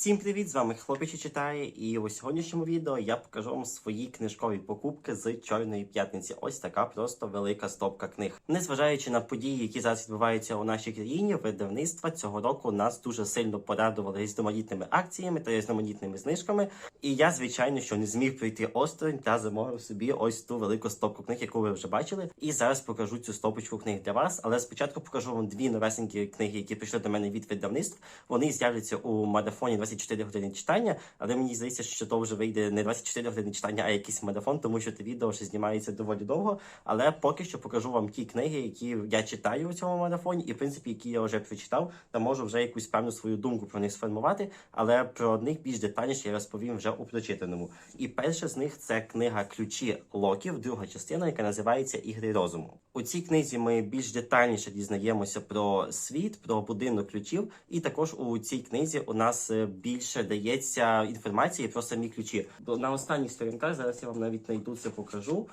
Всім привіт! З вами хлопче читає, і у сьогоднішньому відео я покажу вам свої книжкові покупки з Чорної п'ятниці. Ось така просто велика стопка книг. Незважаючи на події, які зараз відбуваються у нашій країні, видавництва цього року нас дуже сильно порадували різноманітними акціями та різноманітними знижками. І я, звичайно, що не зміг пройти осторонь та замовив собі ось ту велику стопку книг, яку ви вже бачили. І зараз покажу цю стопочку книг для вас. Але спочатку покажу вам дві новесенькі книги, які прийшли до мене від видавництв. Вони з'являться у марафоні 24 години читання, але мені здається, що то вже вийде не 24 години читання, а якийсь марафон, тому що те відео ще знімається доволі довго. Але поки що покажу вам ті книги, які я читаю у цьому марафоні, і в принципі, які я вже прочитав, та можу вже якусь певну свою думку про них сформувати. Але про них більш детальніше я розповім вже у прочитаному. І перша з них це книга Ключі Локів, друга частина, яка називається Ігри розуму. У цій книзі ми більш детальніше дізнаємося про світ, про будинок ключів, і також у цій книзі у нас е, більше дається інформації про самі ключі. На останніх сторінках зараз я вам навіть знайду це покажу.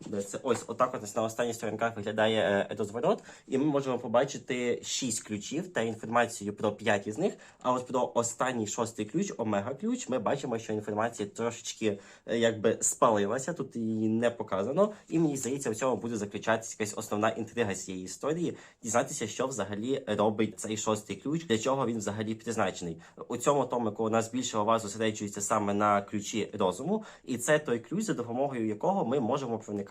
Це ось отак от на останніх сторінках виглядає е, розворот, і ми можемо побачити шість ключів та інформацію про п'ять із них. А от про останній шостий ключ, омега ключ, ми бачимо, що інформація трошечки е, якби спалилася, тут її не показано. І мені здається, в цьому буде заключатися якась основна інтрига цієї історії, дізнатися, що взагалі робить цей шостий ключ, для чого він взагалі призначений. У цьому томику у нас більше увага зосереджується саме на ключі розуму, і це той ключ, за допомогою якого ми можемо проникати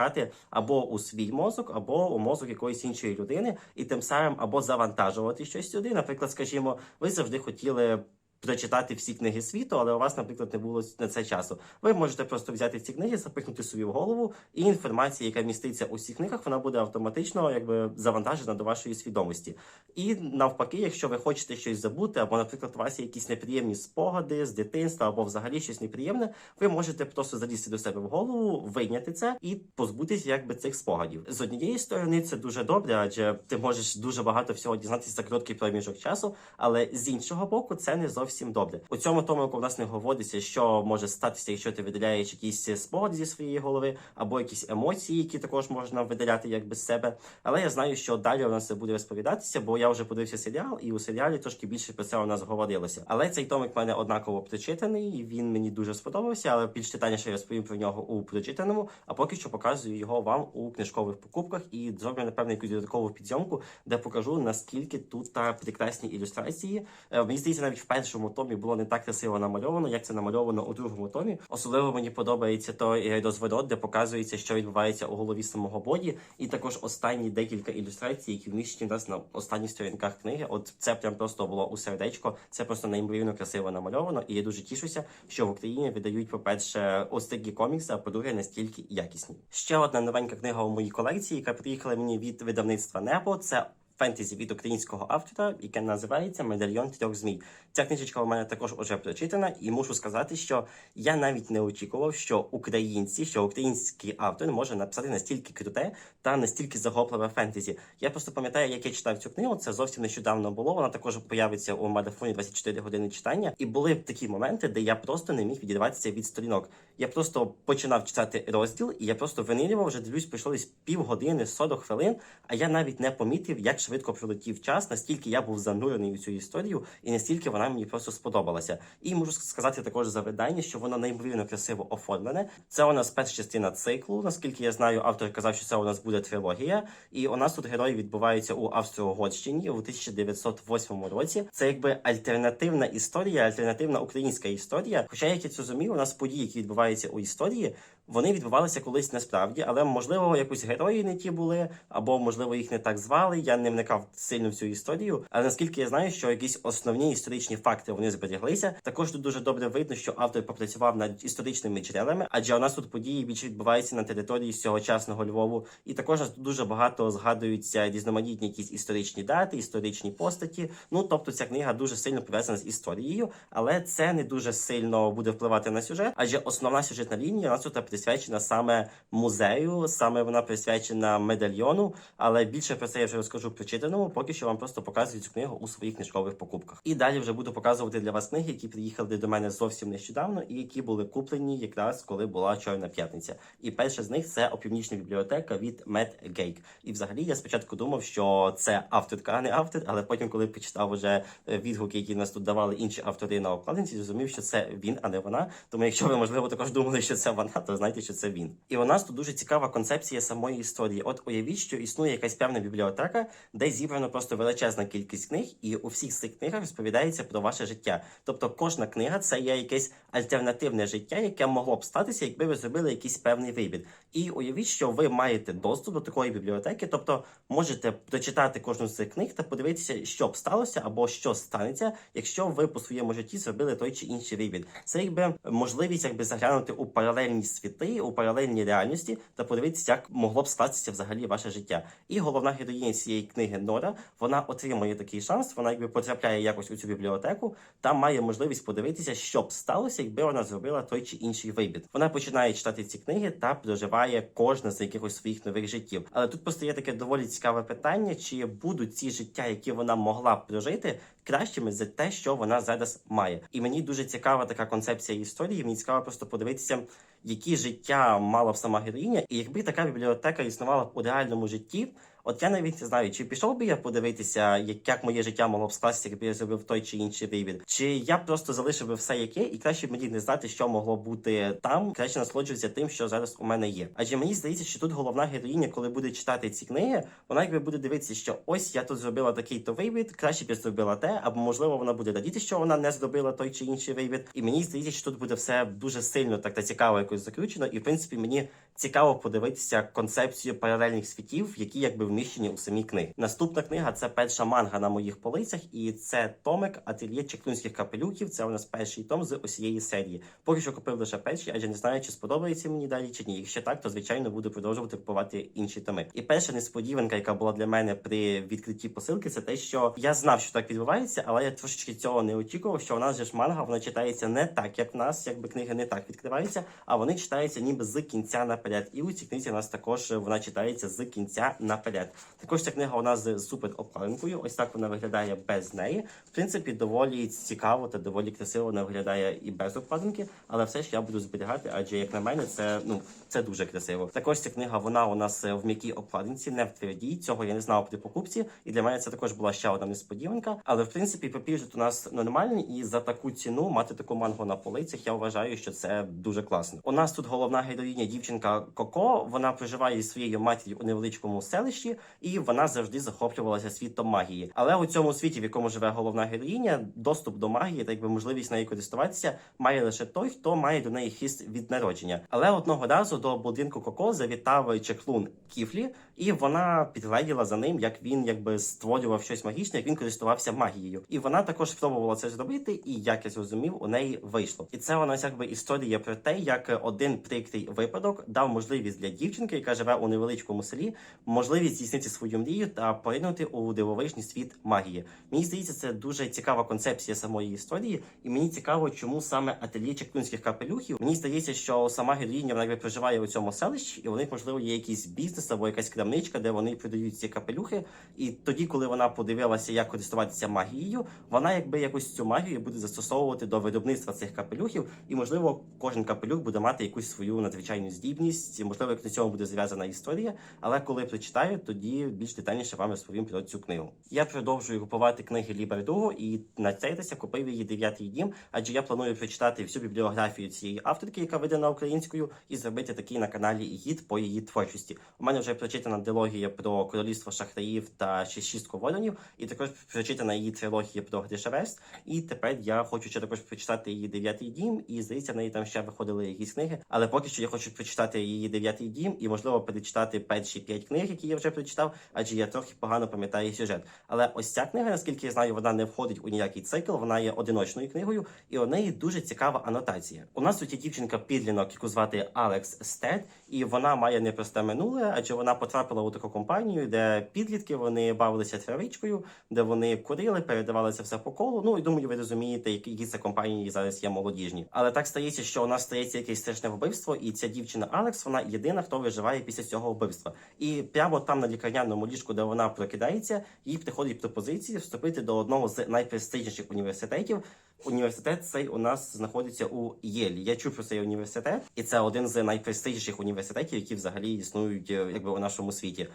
або у свій мозок, або у мозок якоїсь іншої людини, і тим самим або завантажувати щось сюди. Наприклад, скажімо, ви завжди хотіли. Прочитати всі книги світу, але у вас, наприклад, не було на це часу. Ви можете просто взяти ці книги, запихнути собі в голову, і інформація, яка міститься у цих книгах, вона буде автоматично якби завантажена до вашої свідомості. І навпаки, якщо ви хочете щось забути, або, наприклад, у вас є якісь неприємні спогади з дитинства, або взагалі щось неприємне, ви можете просто залізти до себе в голову, вийняти це і позбутися якби цих спогадів. З однієї сторони, це дуже добре, адже ти можеш дуже багато всього дізнатися за короткий проміжок часу, але з іншого боку, це не зовсім добре. У цьому томику в нас не говориться, що може статися, якщо ти видаляєш якісь спогади зі своєї голови, або якісь емоції, які також можна видаляти якби з себе. Але я знаю, що далі у нас це буде розповідатися, бо я вже подивився серіал, і у серіалі трошки більше про це у нас говорилося. Але цей томик в мене однаково прочитаний, він мені дуже сподобався, але більш детальніше я розповім про нього у прочитаному. А поки що показую його вам у книжкових покупках і зроблю напевно якусь додаткову підзйомку, де покажу наскільки тут та прекрасні ілюстрації. Е, Мені здається, навіть в першому томі було не так красиво намальовано, як це намальовано у другому томі. Особливо мені подобається той е, розворот, де показується, що відбувається у голові самого боді, і також останні декілька ілюстрацій, які вміщені нас на останніх сторінках книги. От це прям просто було у сердечко. Це просто неймовірно красиво намальовано. І я дуже тішуся, що в Україні видають, по-перше, ось такі комікси, а по-друге, настільки якісні. Ще одна новенька книга у моїй колекції, яка приїхала мені від видавництва Небо. Це фентезі від українського автора, яке називається Медальйон трьох змій. Ця книжечка у мене також уже прочитана, і мушу сказати, що я навіть не очікував, що українці, що український автор може написати настільки круте та настільки захопливе фентезі. Я просто пам'ятаю, як я читав цю книгу. Це зовсім нещодавно було. Вона також появиться у марафоні 24 години читання. І були такі моменти, де я просто не міг відірватися від сторінок. Я просто починав читати розділ, і я просто винирював, вже дивлюсь, пройшло десь півгодини, 40 хвилин. А я навіть не помітив, як швидко пролетів час, настільки я був занурений у цю історію, і настільки вона мені просто сподобалася. І можу сказати також за видання, що воно неймовірно красиво оформлене. Це у нас перша частина циклу. Наскільки я знаю, автор казав, що це у нас буде трилогія. І у нас тут герої відбуваються у Австро-Угорщині у 1908 році. Це якби альтернативна історія, альтернативна українська історія. Хоча, як я це розумію, у нас події, які відбуваються у історії, вони відбувалися колись насправді, але можливо якось герої не ті були, або можливо їх не так звали. Я не вникав сильно в цю історію. Але наскільки я знаю, що якісь основні історичні факти вони зберіглися. Також тут дуже добре видно, що автор попрацював над історичними джерелами, адже у нас тут події більше відбуваються на території сьогочасного Львову. І також нас дуже багато згадуються різноманітні якісь історичні дати, історичні постаті. Ну тобто ця книга дуже сильно пов'язана з історією, але це не дуже сильно буде впливати на сюжет, адже основна сюжетна лінія у нас тут присвячена саме музею, саме вона присвячена медальйону. Але більше про це я вже розкажу прочитаному. Поки що вам просто показую цю книгу у своїх книжкових покупках. І далі вже буду показувати для вас книги, які приїхали до мене зовсім нещодавно, і які були куплені якраз коли була Чорна п'ятниця. І перша з них це опівнічна бібліотека від Мед Гейк. І взагалі я спочатку думав, що це авторка, а не автор, але потім, коли почитав уже е, відгуки, які нас тут давали інші автори на обкладинці, зрозумів, що це він, а не вона. Тому якщо ви можливо також думали, що це вона, то знайте, що це він. І у нас тут дуже цікава концепція самої історії. От уявіть, що існує якась певна бібліотека, де зібрано просто величезна кількість книг, і у всіх цих книгах розповідається про ваше життя. Тобто кожна книга це є якесь альтернативне життя, яке могло б статися, якби ви зробили якийсь певний вибір. І уявіть, що ви маєте доступ до такої бібліотеки, тобто можете прочитати кожну з цих книг та подивитися, що б сталося або що станеться, якщо ви по своєму житті зробили той чи інший вибір. Це якби можливість якби заглянути у паралельні світи, у паралельні реальності та подивитися, як могло б статися взагалі ваше життя. І головна героїня цієї книги Нора, вона отримує такий шанс. Вона якби потрапляє якось у цю бібліотеку, та має можливість подивитися, що б сталося, якби вона зробила той чи інший вибір. Вона починає читати ці книги та проживає кожне з якихось своїх нових життів. Але тут постає таке доволі цікаве питання: чи будуть ці життя, які вона могла б прожити, кращими за те, що вона зараз має. І мені дуже цікава така концепція історії. Мені цікаво просто подивитися, які життя мала б сама героїня, і якби така бібліотека існувала в реальному житті. От я навіть не знаю, чи пішов би я подивитися, як, як моє життя могло б скластися, якби я зробив той чи інший вибір, чи я просто залишив би все яке, і краще б мені не знати, що могло бути там, краще насолоджуватися тим, що зараз у мене є. Адже мені здається, що тут головна героїня, коли буде читати ці книги, вона якби буде дивитися, що ось я тут зробила такий то вибір, краще б я зробила те, або можливо вона буде радіти, що вона не зробила той чи інший вибір. І мені здається, що тут буде все дуже сильно так та цікаво якось закручено. І в принципі мені цікаво подивитися концепцію паралельних світів, які якби вміщені у самій книги. Наступна книга це перша манга на моїх полицях, і це томик ательє чеклунських капелюхів. Це у нас перший том з усієї серії. Поки що купив лише перший, адже не знаю, чи сподобається мені далі чи ні. Якщо так, то звичайно буду продовжувати купувати інші томи. І перша несподіванка, яка була для мене при відкритті посилки, це те, що я знав, що так відбувається, але я трошечки цього не очікував. Що у нас же ж манга вона читається не так, як в нас, якби книги не так відкриваються, а вони читаються ніби з кінця наперед. І у цій книзі у нас також вона читається з кінця наперед. Також ця книга у нас з супер обкладинкою. Ось так вона виглядає без неї. В принципі, доволі цікаво та доволі красиво вона виглядає і без обкладинки, але все ж я буду зберігати, адже як на мене, це ну це дуже красиво. Також ця книга вона у нас в м'якій обкладинці, не в твердій. Цього я не знав при покупці, і для мене це також була ще одна несподіванка. Але в принципі, папір тут у нас нормальний, і за таку ціну мати таку мангу на полицях, я вважаю, що це дуже класно. У нас тут головна героїня, дівчинка Коко. Вона проживає зі своєю матір'ю у невеличкому селищі, і вона завжди захоплювалася світом магії. Але у цьому світі, в якому живе головна героїня, доступ до магії та якби можливість нею користуватися, має лише той, хто має до неї хист від народження. Але одного разу до будинку Коко завітав чеклун Кіфлі, і вона підгледіла за ним, як він якби створював щось магічне, як він користувався магією. І вона також спробувала це зробити, і як я зрозумів, у неї вийшло. І це нас якби історія про те, як один прикрий випадок дав можливість для дівчинки, яка живе у невеличкому селі, можливість здійснити свою мрію та поринути у дивовижний світ магії. Мені здається, це дуже цікава концепція самої історії, і мені цікаво, чому саме ательє чеклунських капелюхів. Мені здається, що сама героїня вона проживає у цьому селищі, і у них можливо є якийсь бізнес або якась крамничка, де вони продають ці капелюхи. І тоді, коли вона подивилася, як користуватися магією, вона якби якось цю магію буде застосовувати до виробництва цих капелюхів, і можливо, кожен капелюх буде мати якусь свою надзвичайну здібність. Можливо, як на цьому буде зв'язана історія. Але коли прочитаю, тоді більш детальніше вам розповім про цю книгу. Я продовжую купувати книги Лібердугу і на цей раз я купив її дев'ятий дім, адже я планую прочитати всю бібліографію цієї авторки, яка видана українською, і зробити такий на каналі гід по її творчості. У мене вже прочитана дилогія про королівство шахраїв та шістку воронів, і також прочитана її трилогія про Гришевест. І тепер я хочу ще також прочитати її дев'ятий дім, і здається, в неї там ще виходили якісь книги. Але поки що я хочу прочитати її дев'ятий дім і можливо перечитати перші п'ять книг, які я вже прочитав, адже я трохи погано пам'ятаю сюжет. Але ось ця книга, наскільки я знаю, вона не входить у ніякий цикл, вона є одиночною книгою, і у неї дуже цікава анотація. У нас тут є дівчинка підлінок, яку звати Алекс Стед, і вона має непросте минуле, адже вона потрапила у таку компанію, де підлітки вони бавилися травичкою, де вони курили, передавали це все по колу. Ну і думаю, ви розумієте, які це компанії зараз є молодіжні. Але так стається, що у нас стається якесь страшне вбивство, і ця дівчина Алекс, вона єдина, хто виживає після цього вбивства. І прямо там на лікарняному ліжку, де вона прокидається, їй приходить пропозиція вступити до одного з найпрестижніших університетів. Університет цей у нас знаходиться у Єлі. Я чув про цей університет, і це один з найпрестижніших університетів, які взагалі існують е, якби у нашому світі.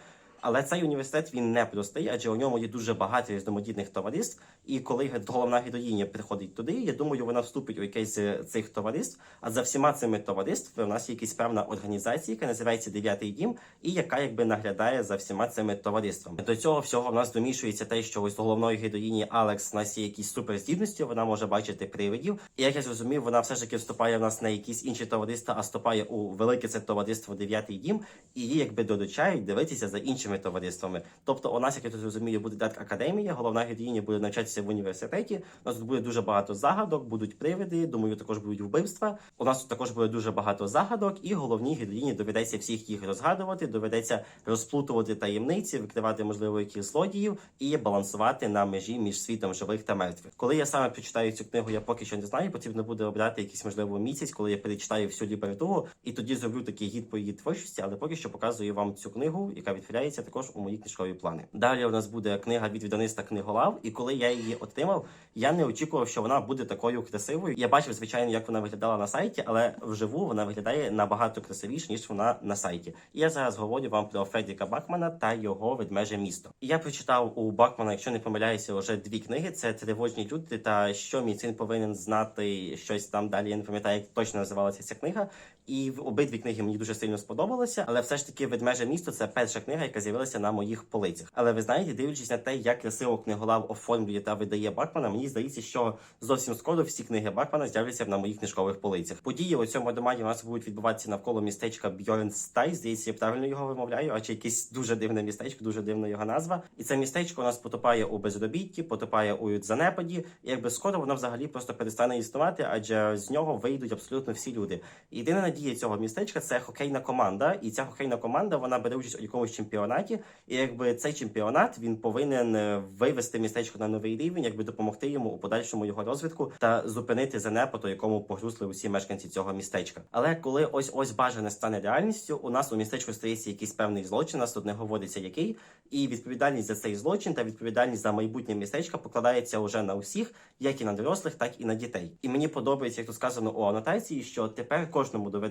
Але цей університет він не простий, адже у ньому є дуже багато різноманітних товариств. І коли головна героїня приходить туди, я думаю, вона вступить у якесь з цих товариств. А за всіма цими товариствами у нас є якась певна організація, яка називається Дев'ятий дім, і яка якби наглядає за всіма цими товариствами. До цього всього в нас домішується те, що ось головної героїні Алекс у нас є якісь суперздібності, вона може бачити привидів. І як я зрозумів, вона все ж таки вступає в нас на якісь інші товариства, а вступає у велике це товариство Дев'ятий дім, і її якби доручають дивитися за іншими товариствами. Тобто, у нас, як я тут розумію, буде Дарк Академія, головна героїня буде навчатися в університеті. У нас тут буде дуже багато загадок, будуть привиди. Думаю, також будуть вбивства. У нас тут також буде дуже багато загадок, і головній героїні доведеться всіх їх розгадувати, доведеться розплутувати таємниці, викривати можливо якісь злодіїв і балансувати на межі між світом живих та мертвих. Коли я саме прочитаю цю книгу, я поки що не знаю. Потрібно буде обрати якийсь можливо місяць, коли я перечитаю всю літературу, і тоді зроблю такий гід по її творчості, але поки що показую вам цю книгу, яка відхиляється також у мої книжкові плани. Далі у нас буде книга від видавництва книголав, і коли я її отримав, я не очікував, що вона буде такою красивою. Я бачив, звичайно, як вона виглядала на сайті, але вживу вона виглядає набагато красивіше, ніж вона на сайті. І я зараз говорю вам про Фредіка Бакмана та його ведмеже місто. Я прочитав у Бакмана, якщо не помиляюся, вже дві книги: це тривожні люди та що мій син повинен знати щось там далі. Я не пам'ятаю, як точно називалася ця книга. І в обидві книги мені дуже сильно сподобалося, але все ж таки ведмеже місто це перша книга, яка з'явилася на моїх полицях. Але ви знаєте, дивлячись на те, як красиво книголав оформлює та видає Бакмана, мені здається, що зовсім скоро всі книги Бакмана з'являться на моїх книжкових полицях. Події у цьому романі у нас будуть відбуватися навколо містечка Бьорнстай. Здається, я правильно його вимовляю, а чи якесь дуже дивне містечко, дуже дивна його назва. І це містечко у нас потопає у безробітті, потопає у занепаді. І якби скоро воно взагалі просто перестане існувати, адже з нього вийдуть абсолютно всі люди. І надія цього містечка це хокейна команда. І ця хокейна команда вона бере участь у якомусь чемпіонаті. І якби цей чемпіонат він повинен е, вивести містечко на новий рівень, якби допомогти йому у подальшому його розвитку та зупинити занепад, у якому погрузли усі мешканці цього містечка. Але коли ось ось бажане стане реальністю, у нас у містечку стається якийсь певний злочин, нас тут не говориться який, і відповідальність за цей злочин та відповідальність за майбутнє містечка покладається уже на усіх, як і на дорослих, так і на дітей. І мені подобається, як тут сказано у анотації, що тепер кожному доведеться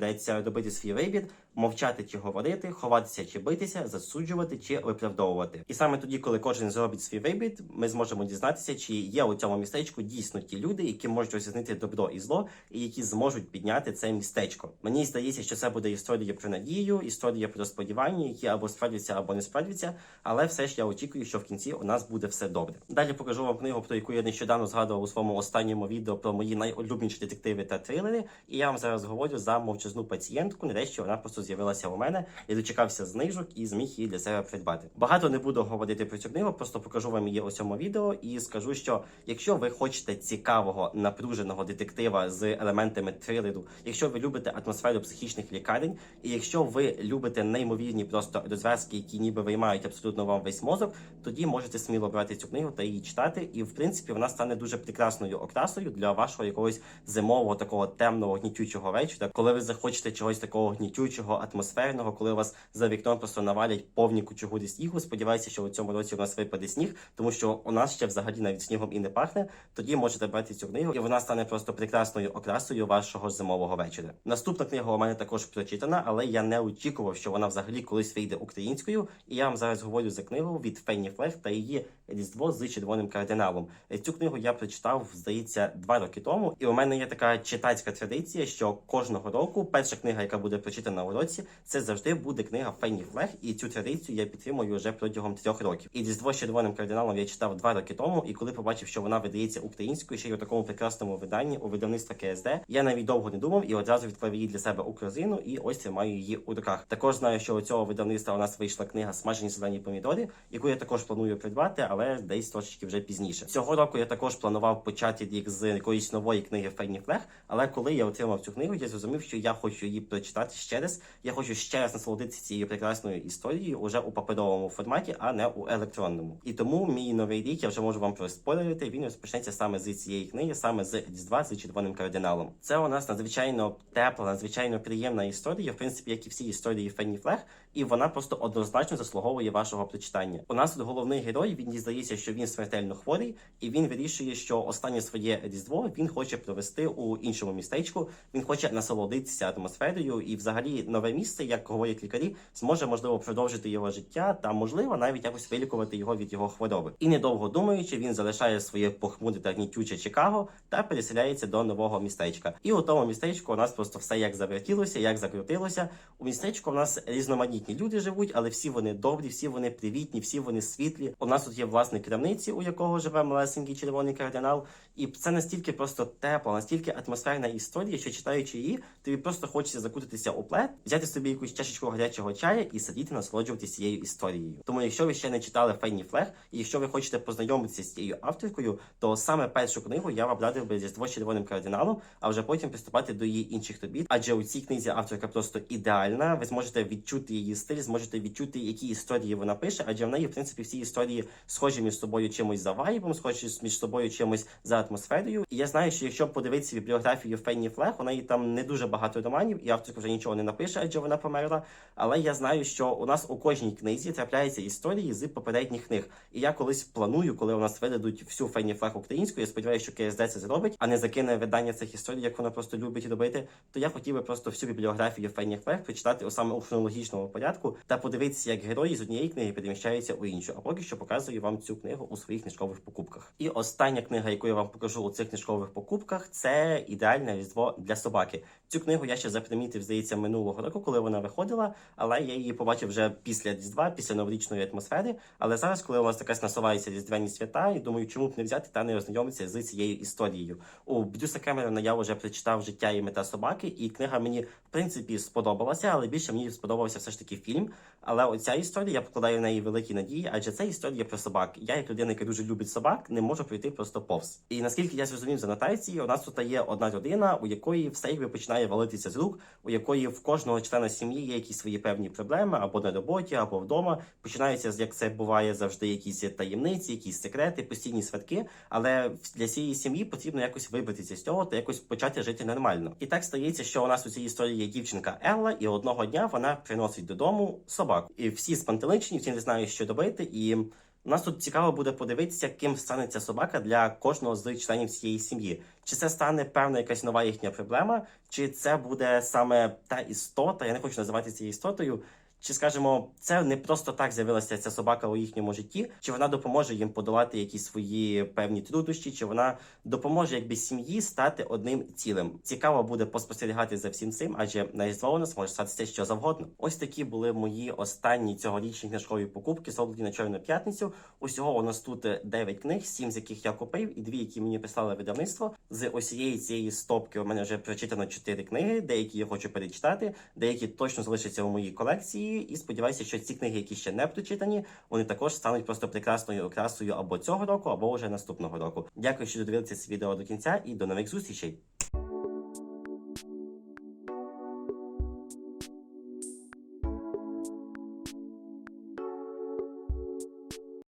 робити свій вибір, мовчати чи говорити, ховатися чи битися, засуджувати чи виправдовувати. І саме тоді, коли кожен зробить свій вибір, ми зможемо дізнатися, чи є у цьому містечку дійсно ті люди, які можуть розрізнити добро і зло, і які зможуть підняти це містечко. Мені здається, що це буде історія про надію, історія про сподівання, які або справдяться, або не справдяться. Але все ж я очікую, що в кінці у нас буде все добре. Далі покажу вам книгу, про яку я нещодавно згадував у своєму останньому відео про мої найулюбленіші детективи та трилери. І я вам зараз говорю за мовчазну пацієнтку. Нарешті вона просто з'явилася у мене. Я дочекався знижок і зміг її для себе придбати. Багато не буду говорити про цю книгу, просто покажу вам її у цьому відео і скажу, що якщо ви хочете цікавого напруженого детектива з елементами трилеру, якщо ви любите атмосферу психічних лікарень, і якщо ви любите неймовірні просто розв'язки, які ніби виймають абсолютно вам весь мозок, тоді можете сміло брати цю книгу та її читати. І в принципі вона стане дуже прекрасною окрасою для вашого якогось зимового такого темного гнітючого вечора, коли ви захочете чогось такого гнітючого, атмосферного, коли у вас за вікном просто навалять повні кучугурі снігу. Сподіваюся, що у цьому році у нас випаде сніг, тому що у нас ще взагалі навіть снігом і не пахне. Тоді можете брати цю книгу, і вона стане просто прекрасною окрасою вашого зимового вечора. Наступна книга у мене також прочитана, але я не очікував, що вона взагалі колись вийде українською. І я вам зараз говорю за книгу від Фенні Флег та її Різдво з червоним кардиналом. Е, Цю книгу я прочитав, здається, два роки тому. І у мене є така читацька традиція, що кожного року перша книга, яка буде прочитана у році, це завжди буде книга Фенні Флег. І цю традицію я підтримую вже протягом трьох років. І Різдво з червоним кардиналом я читав два роки тому. І коли побачив, що вона видається українською, ще й у такому прекрасному виданні у видавництва КСД, я навіть довго не думав і одразу відклав її для себе у корзину. І ось тримаю її у руках. Також знаю, що у цього видавництва у нас вийшла книга Смажені зелені помідори, яку я також планую придбати, але десь трошечки вже пізніше. Цього року я також планував почати рік з якоїсь нової книги Фенні Флег. Але коли я отримав цю книгу, я зрозумів, що я хочу її прочитати ще раз. Я хочу ще раз насолодитися цією прекрасною історією уже у паперовому форматі, а не у електронному. І тому мій новий рік я вже можу вам проспойлерити. Він розпочнеться саме з цієї книги, саме з Різдва з червоним кардиналом. Це у нас надзвичайно тепла, надзвичайно приємна історія, в принципі, як і всі історії Фенні Флег, і вона просто однозначно заслуговує вашого прочитання. У нас тут головний герой. Він дізнається, що він смертельно хворий, і він вирішує, що останнє своє різдво він хоче провести у іншому містечку. Він хоче насолодитися атмосферою, і взагалі нове місце, як говорять лікарі, зможе можливо продовжити його життя та можливо навіть якось вилікувати його від його хвороби. І недовго думаючи, він залишає своє похмуре та гнітюче Чикаго та переселяється до нового містечка. І у тому містечку у нас просто все як завертілося, як закрутилося. У містечку у нас різноманітні люди живуть, але всі вони добрі, всі вони привітні, всі вони світлі. У нас тут є власник крамниці, у якого живе малесенький червоний кардинал. І це настільки просто тепла, настільки атмосферна історія, що читаючи її, тобі просто хочеться закутитися у плед, взяти собі якусь чашечку гарячого чаю і сидіти насолоджуватися цією історією. Тому, якщо ви ще не читали Фенні Флег, і якщо ви хочете познайомитися з цією авторкою, то саме першу книгу я вам радив би зі червоним кардиналом, а вже потім приступати до її інших робіт. Адже у цій книзі авторка просто ідеальна. Ви зможете відчути її стиль, зможете відчути, які історії вона пише, адже в неї, в принципі, всі історії схожі між собою чимось за вайбом, схожі між собою чимось за атмосферою. І я знаю, що якщо подивитися біографію Фенні Флег, у неї там не дуже багато романів, і авторка вже нічого не напише, адже вона померла. Але я знаю, що у нас у кожній книзі трапляються історії з попередніх книг. І я колись планую, коли у нас видадуть всю Фенні Флег українською, я сподіваюся, що КСД це зробить, а не закине видання цих історій, як вона просто любить робити. То я хотів би просто всю бібліографію Фенні Флег прочитати саме у хронологічному порядку та подивитися, як герої з однієї книги переміщаються у іншу. А поки що показую вам цю книгу у своїх книжкових покупках. І остання книга, яку я вам покажу у цих книжкових покупках, це ідеальне різдво для собаки. Цю книгу я ще запримітив, здається, минулого року, коли вона виходила, але я її побачив вже після Різдва, після новорічної атмосфери. Але зараз, коли у нас якась насувається різдвяні свята, і думаю, чому б не взяти та не ознайомитися з цією історією. У Брюса Кемерона я вже прочитав життя і мета собаки, і книга мені в принципі сподобалася, але більше мені сподобався все ж таки фільм. Але оця історія я покладаю в неї великі надії, адже це історія про собак. Я, як людина, яка дуже любить собак, не можу пройти просто повз. І наскільки я зрозумів з анотації, у нас тут є одна родина, у якої все якби починає валитися з рук, у якої в кожного члена сім'ї є якісь свої певні проблеми або на роботі, або вдома. Починаються, як це буває завжди, якісь таємниці, якісь секрети, постійні святки. Але для цієї сім'ї потрібно якось вибратися з цього та якось почати жити нормально. І так стається, що у нас у цій історії є дівчинка Елла, і одного дня вона приносить додому собаку. І всі спантеличені, всі не знають, що робити. І нас тут цікаво буде подивитися, ким стане ця собака для кожного з членів цієї сім'ї. Чи це стане певна якась нова їхня проблема, чи це буде саме та істота, я не хочу називати цією істотою. Чи скажімо, це не просто так з'явилася ця собака у їхньому житті, чи вона допоможе їм подолати якісь свої певні труднощі, чи вона допоможе якби сім'ї стати одним цілим? Цікаво буде поспостерігати за всім цим, адже на різдво у нас може статися що завгодно. Ось такі були мої останні цьогорічні книжкові покупки, зроблені на чорну п'ятницю. Усього у нас тут 9 книг, 7 з яких я купив, і дві, які мені прислали видавництво. З усієї цієї стопки у мене вже прочитано 4 книги. Деякі я хочу перечитати, деякі точно залишаться у моїй колекції. І сподіваюся, що ці книги, які ще не прочитані, вони також стануть просто прекрасною окрасою або цього року, або вже наступного року. Дякую, що додивилися це відео до кінця, і до нових зустрічей.